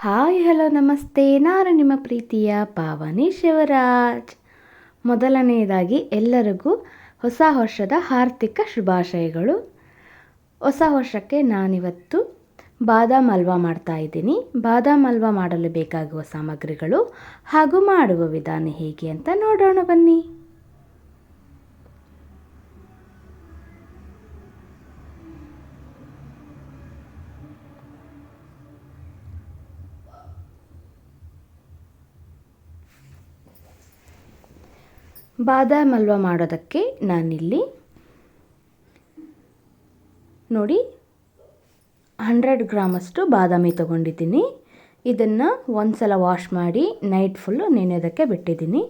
Hi, hello, ನಮಸ್ತೆ. ನಾನು ನಿಮ್ಮ ಪ್ರೀತಿಯ ಪಾವನಿ ಶಿವರಾಜ್. ಮೊದಲನೆಯದಾಗಿ ಎಲ್ಲರಿಗೂ ಹೊಸ ವರ್ಷದ ಆರ್ಥಿಕ ಶುಭಾಶಯಗಳು. ಹೊಸ ವರ್ಷಕ್ಕೆ ನಾನಿವತ್ತು ಬಾದಾಮ್ ಹಲ್ವಾ ಮಾಡ್ತಾ ಇದ್ದೀನಿ. ಬಾದಾಮ್ ಹಲ್ವಾ ಮಾಡಲು ಬೇಕಾಗುವ ಸಾಮಗ್ರಿಗಳು ಹಾಗೂ ಮಾಡುವ ವಿಧಾನ ಹೇಗೆ ಅಂತ ನೋಡೋಣ ಬನ್ನಿ. ಬಾದಾಮ್ ಹಲ್ವ ಮಾಡೋದಕ್ಕೆ ನಾನಿಲ್ಲಿ? ನೋಡಿ, ಹಂಡ್ರೆಡ್ ಗ್ರಾಮಷ್ಟು ಬಾದಾಮಿ ತೊಗೊಂಡಿದ್ದೀನಿ. ಇದನ್ನು ಒಂದು ಸಲ ವಾಶ್ ಮಾಡಿ ನೈಟ್ ಫುಲ್ಲು ನೆನೆಯೋದಕ್ಕೆ ಬಿಟ್ಟಿದ್ದೀನಿ.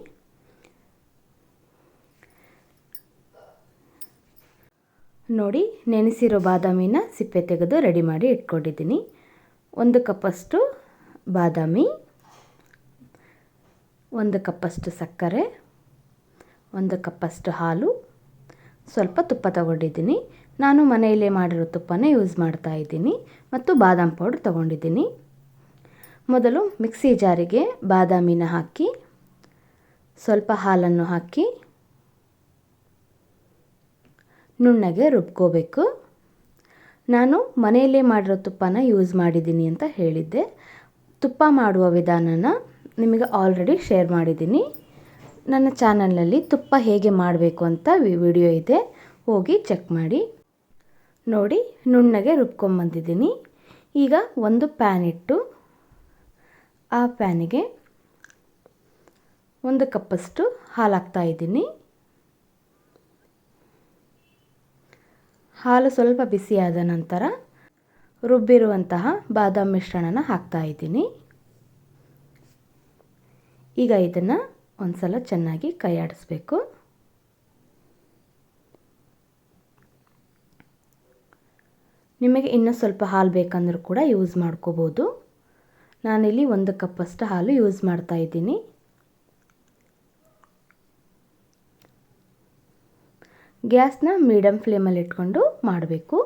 ನೋಡಿ, ನೆನೆಸಿರೋ ಬಾದಾಮಿನ ಸಿಪ್ಪೆ ತೆಗೆದು ರೆಡಿ ಮಾಡಿ ಇಟ್ಕೊಂಡಿದ್ದೀನಿ. ಒಂದು ಕಪ್ಪಷ್ಟು ಬಾದಾಮಿ, ಒಂದು ಕಪ್ಪಷ್ಟು ಸಕ್ಕರೆ ಒಂದು ಕಪ್ಪಷ್ಟು ಹಾಲು, ಸ್ವಲ್ಪ ತುಪ್ಪ ತಗೊಂಡಿದ್ದೀನಿ. ನಾನು ಮನೆಯಲ್ಲೇ ಮಾಡಿರೋ ತುಪ್ಪನೇ ಯೂಸ್ ಮಾಡ್ತಾ ಇದ್ದೀನಿ ಮತ್ತು ಬಾದಾಮ್ ಪೌಡ್ರ್ ತಗೊಂಡಿದ್ದೀನಿ. ಮೊದಲು ಮಿಕ್ಸಿ ಜಾರಿಗೆ ಬಾದಾಮಿನ ಹಾಕಿ, ಸ್ವಲ್ಪ ಹಾಲನ್ನು ಹಾಕಿ, ನುಣ್ಣಗೆ ರುಬ್ಕೋಬೇಕು. ನಾನು ಮನೆಯಲ್ಲೇ ಮಾಡಿರೋ ತುಪ್ಪನ ಯೂಸ್ ಮಾಡಿದ್ದೀನಿ ಅಂತ ಹೇಳಿದ್ದೆ. ತುಪ್ಪ ಮಾಡುವ ವಿಧಾನನ ನಿಮಗೆ ಆಲ್ರೆಡಿ ಶೇರ್ ಮಾಡಿದ್ದೀನಿ. ನನ್ನ ಚಾನಲ್ನಲ್ಲಿ ತುಪ್ಪ ಹೇಗೆ ಮಾಡಬೇಕು ಅಂತ ವಿಡಿಯೋ ಇದೆ. ಹೋಗಿ ಚೆಕ್ ಮಾಡಿ. ನೋಡಿ, ನುಣ್ಣಗೆ ರುಬ್ಕೊಂಬಂದಿದ್ದೀನಿ. ಈಗ ಒಂದು ಪ್ಯಾನ್ ಇಟ್ಟು ಆ ಪ್ಯಾನಿಗೆ ಒಂದು ಕಪ್ಪಷ್ಟು ಹಾಲು ಹಾಕ್ತಾ ಇದ್ದೀನಿ. ಹಾಲು ಸ್ವಲ್ಪ ಬಿಸಿಯಾದ ನಂತರ ರುಬ್ಬಿರುವಂತಹ ಬಾದಾಮಿ ಮಿಶ್ರಣನ ಹಾಕ್ತಾ ಇದ್ದೀನಿ. ಈಗ ಇದನ್ನು ಒಂದು ಸಲ ಚೆನ್ನಾಗಿ ಕೈ ಆಡಿಸ್ಬೇಕು. ನಿಮಗೆ ಇನ್ನೂ ಸ್ವಲ್ಪ ಹಾಲು ಬೇಕಂದ್ರೂ ಕೂಡ ಯೂಸ್ ಮಾಡ್ಕೋಬೋದು. ನಾನಿಲ್ಲಿ ಒಂದು ಕಪ್ಪಷ್ಟು ಹಾಲು ಯೂಸ್ ಮಾಡ್ತಾ ಇದ್ದೀನಿ. ಗ್ಯಾಸ್ನ ಮೀಡಿಯಮ್ ಫ್ಲೇಮಲ್ಲಿ ಇಟ್ಕೊಂಡು ಮಾಡಬೇಕು.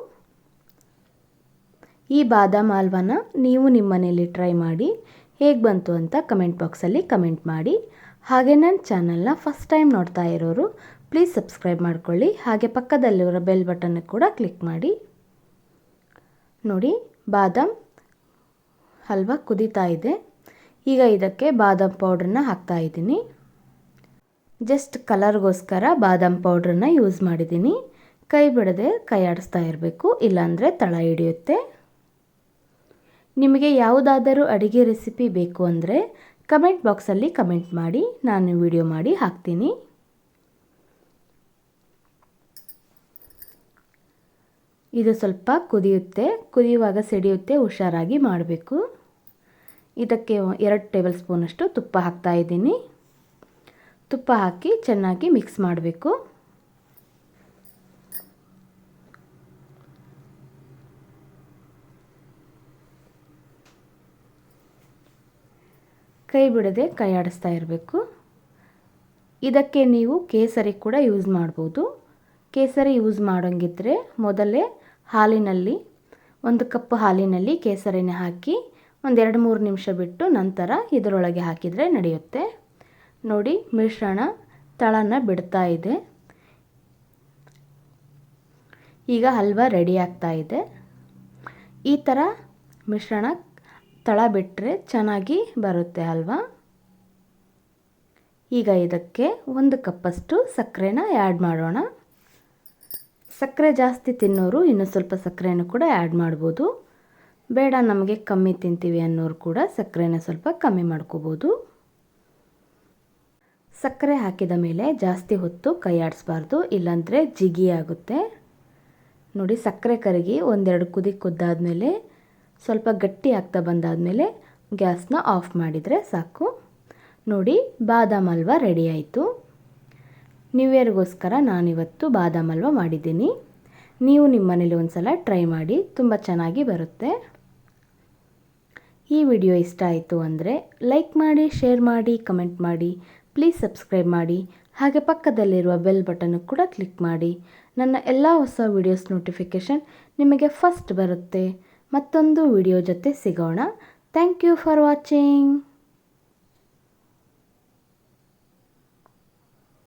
ಈ ಬಾದಾಮ್ ಹಲ್ವಾನ ನೀವು ನಿಮ್ಮ ಮನೆಯಲ್ಲಿ ಟ್ರೈ ಮಾಡಿ. ಹೇಗೆ ಬಂತು ಅಂತ ಕಮೆಂಟ್ ಬಾಕ್ಸಲ್ಲಿ ಕಮೆಂಟ್ ಮಾಡಿ. ಹಾಗೆ ನನ್ನ ಚಾನಲ್ನ ಫಸ್ಟ್ ಟೈಮ್ ನೋಡ್ತಾ ಇರೋರು, ಪ್ಲೀಸ್ ಸಬ್ಸ್ಕ್ರೈಬ್ ಮಾಡ್ಕೊಳ್ಳಿ. ಹಾಗೆ ಪಕ್ಕದಲ್ಲಿರೋ ಬೆಲ್ ಬಟನ್ ಕೂಡ ಕ್ಲಿಕ್ ಮಾಡಿ. ನೋಡಿ, ಬಾದಾಮ್ ಹಲ್ವಾ ಕುದೀತಾ ಇದೆ. ಈಗ ಇದಕ್ಕೆ ಬಾದಾಮ್ ಪೌಡ್ರನ್ನ ಹಾಕ್ತಾ ಇದ್ದೀನಿ. ಜಸ್ಟ್ ಕಲರ್ಗೋಸ್ಕರ ಬಾದಾಮ್ ಪೌಡ್ರನ್ನ ಯೂಸ್ ಮಾಡಿದ್ದೀನಿ. ಕೈ ಬಿಡದೆ ಕೈ ಆಡಿಸ್ತಾ ಇರಬೇಕು, ಇಲ್ಲಾಂದರೆ ತಳ ಹಿಡಿಯುತ್ತೆ. ನಿಮಗೆ ಯಾವುದಾದರೂ ಅಡುಗೆ ರೆಸಿಪಿ ಬೇಕು ಅಂದರೆ ಕಮೆಂಟ್ ಬಾಕ್ಸಲ್ಲಿ ಕಮೆಂಟ್ ಮಾಡಿ, ನಾನು ವಿಡಿಯೋ ಮಾಡಿ ಹಾಕ್ತೀನಿ. ಇದು ಸ್ವಲ್ಪ ಕುದಿಯುತ್ತೆ. ಕುದಿಯುವಾಗ ಸಿಡಿಯುತ್ತೆ, ಹುಷಾರಾಗಿ ಮಾಡಬೇಕು. ಇದಕ್ಕೆ ಎರಡು ಟೇಬಲ್ ಸ್ಪೂನಷ್ಟು ತುಪ್ಪ ಹಾಕ್ತಾ ಇದ್ದೀನಿ. ತುಪ್ಪ ಹಾಕಿ ಚೆನ್ನಾಗಿ ಮಿಕ್ಸ್ ಮಾಡಬೇಕು. ಕೈ ಬಿಡದೆ ಕೈ ಆಡಿಸ್ತಾ ಇರಬೇಕು. ಇದಕ್ಕೆ ನೀವು ಕೇಸರಿ ಕೂಡ ಯೂಸ್ ಮಾಡ್ಬೋದು. ಕೇಸರಿ ಯೂಸ್ ಮಾಡೋಂಗಿದ್ರೆ ಮೊದಲೇ ಹಾಲಿನಲ್ಲಿ, ಒಂದು ಕಪ್ ಹಾಲಿನಲ್ಲಿ ಕೇಸರಿನ ಹಾಕಿ ಒಂದೆರಡು ಮೂರು ನಿಮಿಷ ಬಿಟ್ಟು ನಂತರ ಇದರೊಳಗೆ ಹಾಕಿದರೆ ನಡೆಯುತ್ತೆ. ನೋಡಿ, ಮಿಶ್ರಣ ತಳನ ಬಿಡ್ತಾ ಇದೆ. ಈಗ ಹಲ್ವಾ ರೆಡಿ ಆಗ್ತಾ ಇದೆ. ಈ ಥರ ಮಿಶ್ರಣ ತಳ ಬಿಟ್ಟರೆ ಚೆನ್ನಾಗಿ ಬರುತ್ತೆ ಅಲ್ವಾ? ಈಗ ಇದಕ್ಕೆ ಒಂದು ಕಪ್ಪಷ್ಟು ಸಕ್ಕರೆನ ಆ್ಯಡ್ ಮಾಡೋಣ. ಸಕ್ಕರೆ ಜಾಸ್ತಿ ತಿನ್ನೋರು ಇನ್ನೂ ಸ್ವಲ್ಪ ಸಕ್ಕರೆನೂ ಕೂಡ ಆ್ಯಡ್ ಮಾಡ್ಬೋದು. ಬೇಡ, ನಮಗೆ ಕಮ್ಮಿ ತಿಂತೀವಿ ಅನ್ನೋರು ಕೂಡ ಸಕ್ಕರೆನ ಸ್ವಲ್ಪ ಕಮ್ಮಿ ಮಾಡ್ಕೋಬೋದು. ಸಕ್ಕರೆ ಹಾಕಿದ ಮೇಲೆ ಜಾಸ್ತಿ ಹೊತ್ತು ಕೈ ಆಡಿಸ್ಬಾರ್ದು, ಇಲ್ಲಾಂದರೆ ಜಿಗಿ ಆಗುತ್ತೆ. ನೋಡಿ, ಸಕ್ಕರೆ ಕರಗಿ ಒಂದೆರಡು ಕುದಿ ಕುದ್ದಾದಮೇಲೆ ಸ್ವಲ್ಪ ಗಟ್ಟಿ ಆಗ್ತಾ ಬಂದಾದಮೇಲೆ ಗ್ಯಾಸ್ನ ಆಫ್ ಮಾಡಿದರೆ ಸಾಕು. ನೋಡಿ, ಬಾದಾಮ್ ಹಲ್ವ ರೆಡಿ ಆಯಿತು. ನ್ಯೂ ಇಯರ್ಗೋಸ್ಕರ ನಾನಿವತ್ತು ಬಾದಾಮ್ ಹಲ್ವ ಮಾಡಿದ್ದೀನಿ. ನೀವು ನಿಮ್ಮ ಮನೇಲಿ ಒಂದು ಸಲ ಟ್ರೈ ಮಾಡಿ, ತುಂಬ ಚೆನ್ನಾಗಿ ಬರುತ್ತೆ. ಈ ವಿಡಿಯೋ ಇಷ್ಟ ಆಯಿತು ಅಂದರೆ ಲೈಕ್ ಮಾಡಿ, ಶೇರ್ ಮಾಡಿ, ಕಮೆಂಟ್ ಮಾಡಿ, ಪ್ಲೀಸ್ ಸಬ್ಸ್ಕ್ರೈಬ್ ಮಾಡಿ, ಹಾಗೆ ಪಕ್ಕದಲ್ಲಿರುವ ಬೆಲ್ ಬಟನ್ ಕೂಡ ಕ್ಲಿಕ್ ಮಾಡಿ. ನನ್ನ ಎಲ್ಲ ಹೊಸ ವಿಡಿಯೋಸ್ ನೋಟಿಫಿಕೇಷನ್ ನಿಮಗೆ ಫಸ್ಟ್ ಬರುತ್ತೆ. ಮತ್ತೊಂದು ವಿಡಿಯೋ ಜೊತೆ ಸಿಗೋಣ. Thank you for watching